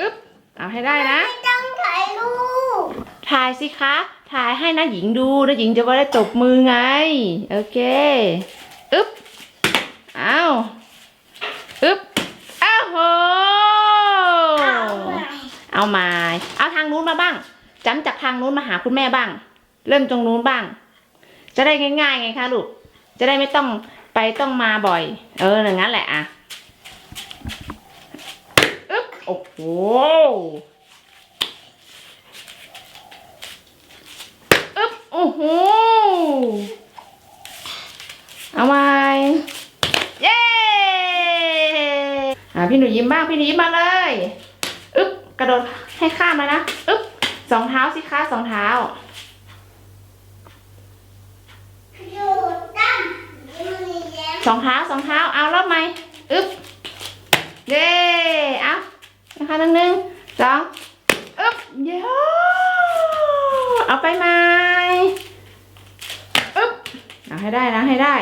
อึ๊บ เอาให้ได้นะ ไม่ต้องถ่ายรูป ถ่ายสิคะ ถ่ายให้นะหญิงดูนะหญิงจะว่าได้ตบมือไง โอเค อึ๊บ เอาอึ๊บ อ้าวโห เอามา เอาทางนู้นมาบ้างจำจากทางนู้นมาหาคุณแม่บ้าง เริ่มตรงนู้นบ้าง จะได้ง่ายๆไงคะลูก จะได้ไม่ต้องไปต้องมาบ่อย เอออย่างนั้นแหละอะอึ๊บ โอ้โหอึ๊บโอ้โหเอาไว้เย้อะพี่หนูยิ้มบ้างพี่หนูยิ้มมาเลยอึ๊บกระโดดให้ข้ามเลยนะอึ๊บสองเท้าสิคะสองเท้าอยู่ตั้งมือแย้มสองเท้าสองเท้าเอารอบไหมอึ๊บเย้เอา นะคะหนึ่งหนึ่งสองอึ๊บเย้เอาไปไหมอึ๊บเอาให้ได้นะให้ได้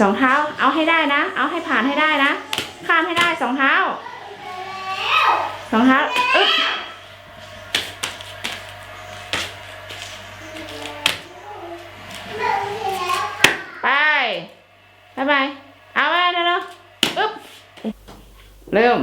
สองเท้า เอาให้ได้นะ เอาให้ผ่านให้ได้นะ ข้ามให้ได้สองเท้าสองเท้าอึ๊บไปไปไปเอาไปเร็วๆอึ๊บเริ่ม